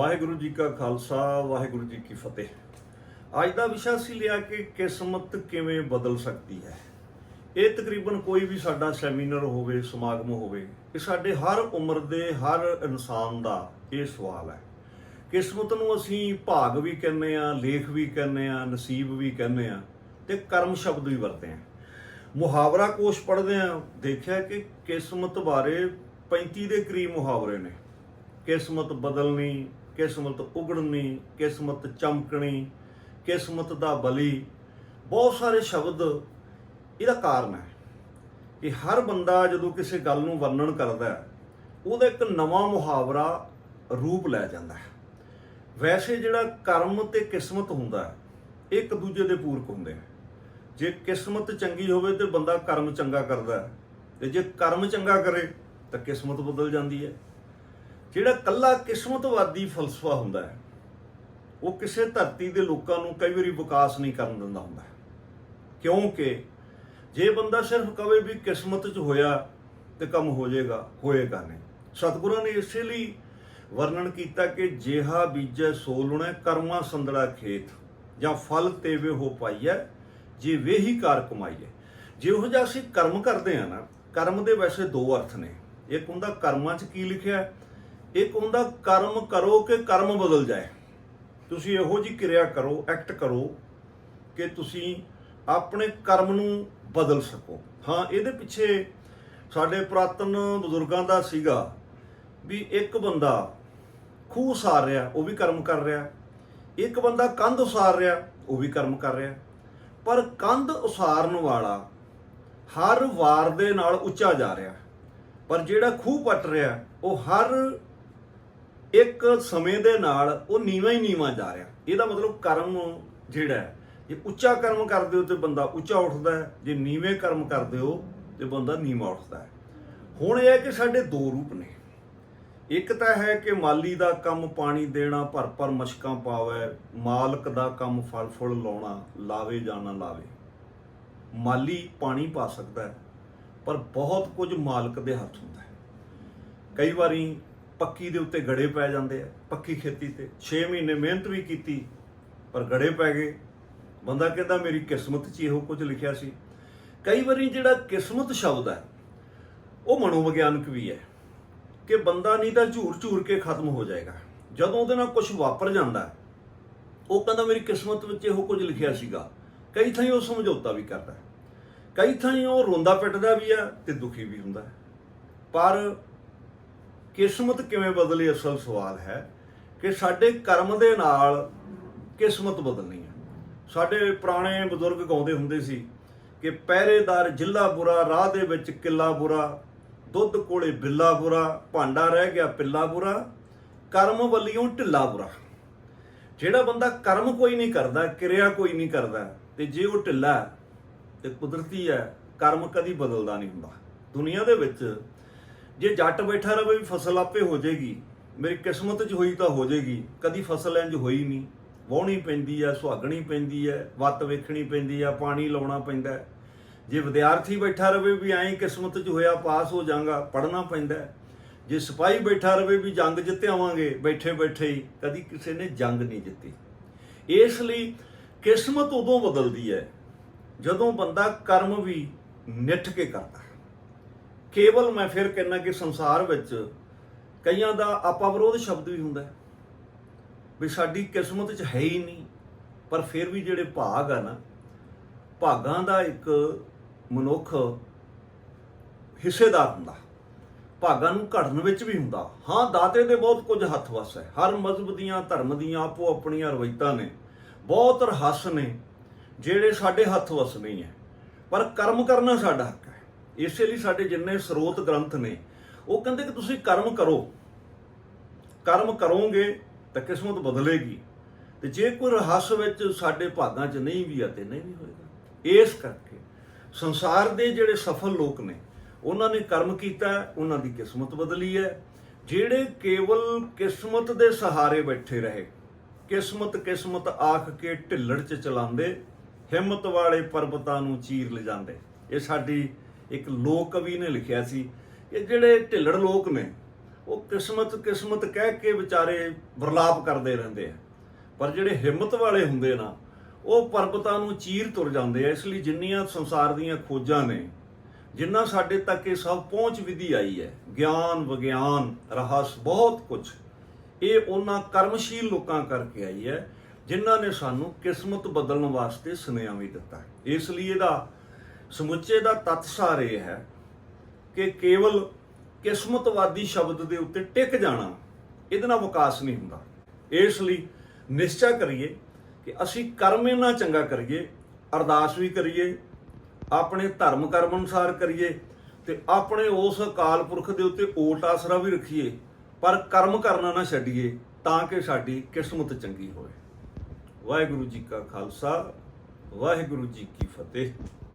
ਵਾਹਿਗੁਰੂ ਜੀ ਕਾ ਖਾਲਸਾ, ਵਾਹਿਗੁਰੂ ਜੀ ਕੀ ਫਤਿਹ। ਅੱਜ ਦਾ ਵਿਸ਼ਾ ਸੀ ਲਿਆ ਕਿ ਕਿਸਮਤ ਕਿਵੇਂ ਬਦਲ ਸਕਦੀ ਹੈ। ਇਹ ਤਕਰੀਬਨ ਕੋਈ ਵੀ ਸਾਡਾ ਸੈਮੀਨਾਰ ਹੋਵੇ, ਸਮਾਗਮ ਹੋਵੇ, ਇਹ ਸਾਡੇ ਹਰ ਉਮਰ ਦੇ, ਹਰ ਇਨਸਾਨ ਦਾ ਇਹ ਸਵਾਲ ਹੈ। ਕਿਸਮਤ ਨੂੰ ਅਸੀਂ ਭਾਗ ਵੀ ਕਹਿੰਦੇ ਆ ਲੇਖ ਵੀ ਕਹਿੰਦੇ ਆ ਨਸੀਬ ਵੀ ਕਹਿੰਦੇ ਆ ਤੇ ਕਰਮ ਸ਼ਬਦ ਵੀ ਵਰਤਦੇ ਆ ਮੁਹਾਵਰਾ ਕੋਸ਼ ਪੜ੍ਹਦੇ ਆ ਦੇਖਿਆ ਕਿ ਕਿਸਮਤ ਬਾਰੇ 35 ਦੇ ਕਰੀਬ ਮੁਹਾਵਰੇ ਨੇ। ਕਿਸਮਤ ਬਦਲਣੀ ਕਿਸਮਤ ਉਗੜਨੀ, ਕਿਸਮਤ ਚਮਕਣੀ, ਕਿਸਮਤ ਦਾ ਬਲੀ। ਬਹੁਤ ਸਾਰੇ ਸ਼ਬਦ ਇਹਦਾ ਕਾਰਨ ਹੈ ਕਿ ਹਰ ਬੰਦਾ ਜਦੋਂ ਕਿਸੇ ਗੱਲ ਨੂੰ ਵਰਣਨ ਕਰਦਾ ਹੈ, ਉਹਦਾ ਇੱਕ ਨਵਾਂ ਮੁਹਾਵਰਾ ਰੂਪ ਲੈ ਜਾਂਦਾ ਹੈ। ਵੈਸੇ ਜਿਹੜਾ ਕਰਮ ਤੇ ਕਿਸਮਤ ਹੁੰਦਾ ਹੈ, ਇਹ ਇੱਕ ਦੂਜੇ ਦੇ ਪੂਰਕ ਹੁੰਦੇ ਆ ਜੇ ਕਿਸਮਤ ਚੰਗੀ ਹੋਵੇ ਤੇ ਬੰਦਾ ਕਰਮ ਚੰਗਾ ਕਰਦਾ ਹੈ, ਤੇ ਜੇ ਕਰਮ ਚੰਗਾ ਕਰੇ, ਤਾਂ ਕਿਸਮਤ ਬਦਲ ਜਾਂਦੀ ਹੈ। ਜਿਹੜਾ ਕੱਲਾ ਕਿਸਮਤਵਾਦੀ ਫਲਸਫਾ ਹੁੰਦਾ ਹੈ, ਉਹ ਕਿਸੇ ਧਰਤੀ ਦੇ ਲੋਕਾਂ ਨੂੰ ਕਈ ਵਾਰੀ ਵਿਕਾਸ ਨਹੀਂ ਕਰਨ ਦਿੰਦਾ ਹੁੰਦਾ। ਕਿਉਂਕਿ ਜੇ ਬੰਦਾ ਸਿਰਫ ਕਵੇ ਵੀ ਕਿਸਮਤ 'ਚ ਹੋਇਆ ਤੇ ਕੰਮ ਹੋ ਜਾਏਗਾ, ਹੋਏਗਾ ਨਹੀਂ। ਸਤਿਗੁਰਾਂ ਨੇ ਇਸੇ ਲਈ ਵਰਣਨ ਕੀਤਾ ਕਿ ਜਿਹਾ ਬੀਜੈ ਸੋ ਲੁਣੈ, ਕਰਮਾ ਸੰਦੜਾ ਖੇਤ, ਜਾਂ ਫਲ ਤੇਵੇ ਹੋ ਪਾਈਐ, ਜੇ ਵੇਹੀ ਕਾਰ ਕਮਾਈਐ। ਜਿਹੋ ਜਿਹਾ ਅਸੀਂ ਕਰਮ ਕਰਦੇ ਆ ਨਾ, ਕਰਮ ਦੇ ਵੈਸੇ ਦੋ ਅਰਥ ਨੇ। ਇੱਕ ਹੁੰਦਾ ਕਰਮਾਂ 'ਚ ਕੀ ਲਿਖਿਆ ਇੱਕ ਹੁੰਦਾ ਕਰਮ ਕਰੋ ਕਿ ਕਰਮ ਬਦਲ ਜਾਏ। ਤੁਸੀਂ ਇਹੋ ਜੀ ਕਿਰਿਆ ਕਰੋ ਐਕਟ ਕਰੋ ਕਿ ਤੁਸੀਂ ਆਪਣੇ ਕਰਮ ਨੂੰ ਬਦਲ ਸਕੋ। ਹਾਂ, ਇਹਦੇ ਪਿੱਛੇ ਸਾਡੇ ਪੁਰਾਤਨ ਬਜ਼ੁਰਗਾਂ ਦਾ ਸੀਗਾ ਵੀ ਇੱਕ ਬੰਦਾ ਖੂਹ ਸਾਰ ਰਿਹਾ, ਉਹ ਵੀ ਕਰਮ ਕਰ ਰਿਹਾ। ਇੱਕ ਬੰਦਾ ਕੰਧ ਉਸਾਰ ਰਿਹਾ, ਉਹ ਵੀ ਕਰਮ ਕਰ ਰਿਹਾ। ਪਰ ਕੰਧ ਉਸਾਰਨ ਵਾਲਾ ਹਰ ਵਾਰ ਦੇ ਨਾਲ ਉੱਚਾ ਜਾ ਰਿਹਾ। ਪਰ ਜਿਹੜਾ ਖੂਹ ਪੱਟ ਰਿਹਾ, ਉਹ ਹਰ ਇੱਕ ਸਮੇਂ ਦੇ ਨਾਲ ਉਹ ਨੀਵਾਂ ਹੀ ਨੀਵਾਂ ਜਾ ਰਿਹਾ। ਇਹਦਾ ਮਤਲਬ ਕਰਮ ਜਿਹੜਾ ਜੇ ਉੱਚਾ ਕਰਮ ਕਰਦੇ ਹੋ ਤੇ ਬੰਦਾ ਉੱਚਾ ਉੱਠਦਾ ਹੈ, ਜੇ ਨੀਵੇਂ ਕਰਮ ਕਰਦੇ ਹੋ ਤੇ ਬੰਦਾ ਨੀਵਾਂ ਉੱਠਦਾ ਹੈ। ਹੁਣ ਇਹ ਹੈ ਕਿ ਸਾਡੇ ਦੋ ਰੂਪ ਨੇ। ਇੱਕ ਤਾਂ ਹੈ ਕਿ ਮਾਲੀ ਦਾ ਕੰਮ ਪਾਣੀ ਦੇਣਾ ਭਰ ਭਰ ਮਸ਼ਕਾਂ ਪਾਵੇ, ਮਾਲਕ ਦਾ ਕੰਮ ਫਲ ਫੁੱਲ ਲਾਉਣਾ, ਲਾਵੇ ਜਾਂ ਨਾ ਲਾਵੇ। ਮਾਲੀ ਪਾਣੀ ਪਾ ਸਕਦਾ ਹੈ, ਪਰ ਬਹੁਤ ਕੁਝ ਮਾਲਕ ਦੇ ਹੱਥ ਹੁੰਦਾ ਹੈ। ਕਈ ਵਾਰੀ ਪੱਕੀ ਦੇ ਉੱਤੇ ਗੜੇ ਪੈ ਜਾਂਦੇ ਆ, ਪੱਕੀ ਖੇਤੀ ਤੇ। 6 ਮਹੀਨੇ ਮਿਹਨਤ ਵੀ ਕੀਤੀ, ਪਰ ਗੜੇ ਪੈ ਗਏ। ਬੰਦਾ ਕਹਿੰਦਾ, ਮੇਰੀ ਕਿਸਮਤ 'ਚ ਇਹੋ ਕੁਝ ਲਿਖਿਆ ਸੀ। ਕਈ ਵਾਰੀ ਜਿਹੜਾ ਕਿਸਮਤ ਸ਼ਬਦ ਹੈ, ਉਹ ਮਨੋਵਿਗਿਆਨਕ ਵੀ ਹੈ ਕਿ ਬੰਦਾ ਨਹੀਂ ਤਾਂ ਝੂਰ ਝੂਰ ਕੇ ਖਤਮ ਹੋ ਜਾਏਗਾ। ਜਦੋਂ ਉਹਦੇ ਨਾਲ ਕੁਝ ਵਾਪਰ ਜਾਂਦਾ, ਉਹ ਕਹਿੰਦਾ, ਮੇਰੀ ਕਿਸਮਤ ਵਿੱਚ ਇਹੋ ਕੁਝ ਲਿਖਿਆ ਸੀਗਾ। ਕਈ ਥਾਈਂ ਉਹ ਸਮਝੌਤਾ ਵੀ ਕਰਦਾ ਕਈ ਥਾਈਂ ਉਹ ਰੋਂਦਾ ਪਿੱਟਦਾ ਵੀ ਆ ਤੇ ਦੁਖੀ ਵੀ ਹੁੰਦਾ ਪਰ ਕਿਸਮਤ ਕਿਵੇਂ ਬਦਲੀ ਅਸਲ ਸਵਾਲ ਹੈ ਕਿ ਸਾਡੇ ਕਰਮ ਦੇ ਨਾਲ ਕਿਸਮਤ ਬਦਲਣੀ ਹੈ। ਸਾਡੇ ਪੁਰਾਣੇ ਬਜ਼ੁਰਗ ਗਾਉਂਦੇ ਹੁੰਦੇ ਸੀ ਕਿ ਪਹਿਰੇਦਾਰ ਜਿੱਲਾ ਬੁਰਾ ਰਾਹ ਦੇ ਵਿੱਚ ਕਿੱਲਾ ਬੁਰਾ ਦੁੱਧ ਕੋਲੇ ਬਿੱਲਾ ਬੁਰਾ ਭਾਂਡਾ ਰਹਿ ਗਿਆ ਪਿੱਲਾ ਬੁਰਾ ਕਰਮ ਵੱਲਿਓ ਢਿੱਲਾ ਬੁਰਾ। ਜਿਹੜਾ ਬੰਦਾ ਕਰਮ ਕੋਈ ਨਹੀਂ ਕਰਦਾ ਕਿਰਿਆ ਕੋਈ ਨਹੀਂ ਕਰਦਾ ਤੇ ਜੇ ਉਹ ਢਿੱਲਾ ਹੈ, ਤੇ ਕੁਦਰਤੀ ਹੈ ਕਰਮ ਕਦੀ ਬਦਲਦਾ ਨਹੀਂ ਹੁੰਦਾ। ਦੁਨੀਆ ਦੇ ਵਿੱਚ ਜੇ ਜੱਟ ਬੈਠਾ ਰਵੇ ਵੀ ਫਸਲ ਆਪੇ ਹੋ ਜਾਏਗੀ, ਮੇਰੀ ਕਿਸਮਤ 'ਚ ਹੋਈ ਤਾਂ ਹੋ ਜਾਏਗੀ, ਕਦੀ ਫਸਲ ਇੰਜ ਹੋਈ ਨਹੀਂ ਵਾਹਣੀ ਪੈਂਦੀ ਹੈ ਸੁਹਾਗਣੀ ਪੈਂਦੀ ਹੈ ਵੱਤ ਵੇਖਣੀ ਪੈਂਦੀ ਹੈ ਪਾਣੀ ਲਾਉਣਾ ਪੈਂਦਾ ਜੇ ਵਿਦਿਆਰਥੀ ਬੈਠਾ ਰਵੇ ਵੀ ਐਂ ਕਿਸਮਤ 'ਚ ਹੋਇਆ ਪਾਸ ਹੋ ਜਾਗਾ, ਪੜ੍ਹਨਾ ਪੈਂਦਾ ਜੇ ਸਿਪਾਹੀ ਬੈਠਾ ਰਵੇ ਵੀ ਜੰਗ ਜਿੱਤੇ ਆਵਾਂਗੇ, ਬੈਠੇ ਬੈਠੇ ਹੀ, ਕਦੀ ਕਿਸੇ ਨੇ ਜੰਗ ਨਹੀਂ ਜਿੱਤੀ। ਇਸ ਲਈ ਕਿਸਮਤ ਉਦੋਂ ਬਦਲਦੀ ਹੈ ਜਦੋਂ ਬੰਦਾ ਕਰਮ ਵੀ ਨਿੱਠ ਕੇ ਕਰਦਾ। ਕੇਵਲ ਮੈਂ ਫਿਰ ਕਹਿੰਨਾ ਕਿ ਸੰਸਾਰ ਵਿੱਚ ਕਈਆਂ ਦਾ ਆਪਾ ਵਿਰੋਧ ਸ਼ਬਦ ਵੀ ਹੁੰਦਾ ਹੈ। ਵੀ ਸਾਡੀ ਕਿਸਮਤ 'ਚ ਹੈ ਹੀ ਨਹੀਂ, ਪਰ ਫਿਰ ਵੀ ਜਿਹੜੇ ਭਾਗ ਆ ਨਾ, ਭਾਗਾਂ ਦਾ ਇੱਕ ਮਨੁੱਖ ਹਿੱਸੇਦਾਰ ਹੁੰਦਾ। ਭਾਗਾਂ ਨੂੰ ਘੜਨ ਵਿੱਚ ਵੀ ਹੁੰਦਾ। ਹਾਂ, ਦਾਤੇ ਦੇ ਬਹੁਤ ਕੁਝ ਹੱਥ ਵਸ ਹੈ। ਹਰ ਮਜ਼ਹਬ ਦੀਆਂ, ਧਰਮ ਦੀਆਂ, ਆਪੋ ਆਪਣੀਆਂ ਰਵਾਇਤਾਂ ਨੇ। ਬਹੁਤ ਰਹੱਸ ਨੇ ਜਿਹੜੇ ਸਾਡੇ ਹੱਥ ਵਸ ਨਹੀਂ ਹੈ ਪਰ ਕਰਮ ਕਰਨਾ ਸਾਡਾ ਹੱਕ ਹੈ। ਇਸੇ ਲਈ ਸਾਡੇ ਜਿੰਨੇ ਸਰੋਤ ਗ੍ਰੰਥ ਨੇ, ਉਹ ਕਹਿੰਦੇ ਕਿ ਤੁਸੀਂ ਕਰਮ ਕਰੋ। ਕਰਮ ਕਰੋਗੇ ਤਾਂ ਕਿਸਮਤ ਬਦਲੇਗੀ। ਤੇ ਜੇ ਕੋਈ ਰਹੱਸ ਵਿੱਚ ਸਾਡੇ ਭਾਗਾਂ 'ਚ ਨਹੀਂ ਵੀ ਆ ਤੇ ਨਹੀਂ ਵੀ ਹੋਏਗਾ। ਇਸ ਕਰਕੇ ਸੰਸਾਰ ਦੇ ਜਿਹੜੇ ਸਫਲ ਲੋਕ ਨੇ, ਉਹਨਾਂ ਨੇ ਕਰਮ ਕੀਤਾ, ਉਹਨਾਂ ਦੀ ਕਿਸਮਤ ਬਦਲੀ ਹੈ। ਜਿਹੜੇ ਕੇਵਲ ਕਿਸਮਤ ਦੇ ਸਹਾਰੇ ਬੈਠੇ ਰਹੇ, ਕਿਸਮਤ ਕਿਸਮਤ ਆਖ ਕੇ ਢਿੱਲੜ 'ਚ ਚਲਾਉਂਦੇ, ਹਿੰਮਤ ਵਾਲੇ ਪਰਬਤਾਂ ਨੂੰ ਚੀਰ ਲਿਜਾਂਦੇ, ਇਹ ਸਾਡੀ ਇੱਕ ਲੋਕ ਕਵੀ ਨੇ ਲਿਖਿਆ ਸੀ ਕਿ ਜਿਹੜੇ ਢਿੱਲੜ ਲੋਕ ਨੇ, ਉਹ ਕਿਸਮਤ ਕਿਸਮਤ ਕਹਿ ਕੇ ਵਿਚਾਰੇ ਵਰਲਾਪ ਕਰਦੇ ਰਹਿੰਦੇ ਆ। ਪਰ ਜਿਹੜੇ ਹਿੰਮਤ ਵਾਲੇ ਹੁੰਦੇ ਨਾ, ਉਹ ਪਰਬਤਾਂ ਨੂੰ ਚੀਰ ਤੁਰ ਜਾਂਦੇ ਆ। ਇਸ ਲਈ ਜਿੰਨੀਆਂ ਸੰਸਾਰ ਦੀਆਂ ਖੋਜਾਂ ਨੇ, ਜਿੰਨਾ ਸਾਡੇ ਤੱਕ ਇਹ ਸਭ ਪਹੁੰਚ ਵਿਧੀ ਆਈ ਹੈ, ਗਿਆਨ ਵਿਗਿਆਨ, ਰਹੱਸ, ਬਹੁਤ ਕੁਝ ਇਹ ਉਹਨਾਂ ਕਰਮਸ਼ੀਲ ਲੋਕਾਂ ਕਰਕੇ ਆਈ ਹੈ, ਜਿਨ੍ਹਾਂ ਨੇ ਸਾਨੂੰ ਕਿਸਮਤ ਬਦਲਣ ਵਾਸਤੇ ਸੁਨੇਹਾ ਵੀ ਦਿੱਤਾ ਇਸ ਲਈ ਇਹਦਾ ਸਮੁੱਚੇ ਦਾ ਤਤਸਾਰ ਇਹ ਹੈ ਕਿ ਕੇਵਲ ਕਿਸਮਤਵਾਦੀ ਸ਼ਬਦ ਦੇ ਉੱਤੇ ਟਿਕ ਜਾਣਾ, ਇਹਦੇ ਨਾਲ ਵਿਕਾਸ ਨਹੀਂ ਹੁੰਦਾ। ਇਸ ਲਈ ਨਿਸ਼ਚਾ ਕਰੀਏ ਕਿ ਅਸੀਂ ਕਰਮ ਇਹਨਾਂ ਚੰਗਾ ਕਰੀਏ, ਅਰਦਾਸ ਵੀ ਕਰੀਏ, ਆਪਣੇ ਧਰਮ ਕਰਮ ਅਨੁਸਾਰ ਕਰੀਏ ਤੇ ਆਪਣੇ ਉਸ ਅਕਾਲ ਪੁਰਖ ਦੇ ਉੱਤੇ ਓਟ ਆਸਰਾ ਵੀ ਰੱਖੀਏ, ਪਰ ਕਰਮ ਕਰਨਾ ਨਾ ਛੱਡੀਏ ਤਾਂ ਕਿ ਸਾਡੀ ਕਿਸਮਤ ਚੰਗੀ ਹੋਵੇ। ਵਾਹਿਗੁਰੂ ਜੀ ਕਾ ਖਾਲਸਾ, ਵਾਹਿਗੁਰੂ ਜੀ ਕੀ ਫਤਿਹ।